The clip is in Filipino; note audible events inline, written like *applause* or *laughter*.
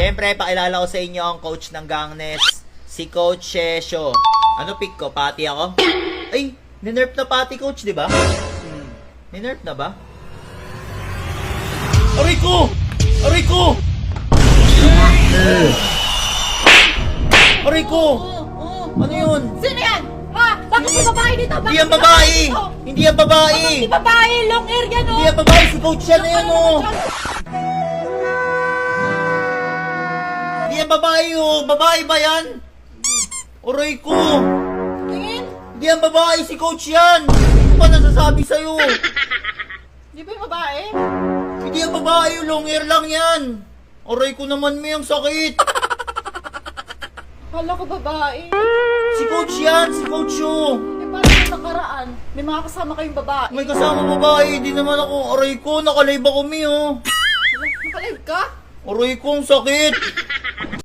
Siyempre, pakilala ko sa inyo ang coach ng Gangnes, si Coach Shesho. Ano pick ko? Pati ako? *coughs* Ay, ninerf na pati coach, di ba? Hmm. Ninerf na ba? Aray ko! Aray ko! Aray ko! Ano yun? Sino yan? Ha? Bakit may babae dito? Bakit Hindi yan may babae! dito? Hindi yan babae! May babae? Long hair yan, oh! Hindi yan babae! Si coach yan na yan, oh! Hindi yan babae, oh! Babae ba yan? Aray ko! Tingin? Hindi yan babae! Si coach yan! Ano ba nasasabi sa'yo? Di ba yung babae? Hindi yan babae! Long hair lang yan! Aray ko naman may ang sakit! Kala ko babae. Si coach yan! Si coach oh! Eh, parang yung nakaraan, may mga kasama kayong babae. May kasama babae! Di naman ako! Aray ko! Nakalive ako mi, oh! Nakalive ka? Aray ko! Ang sakit!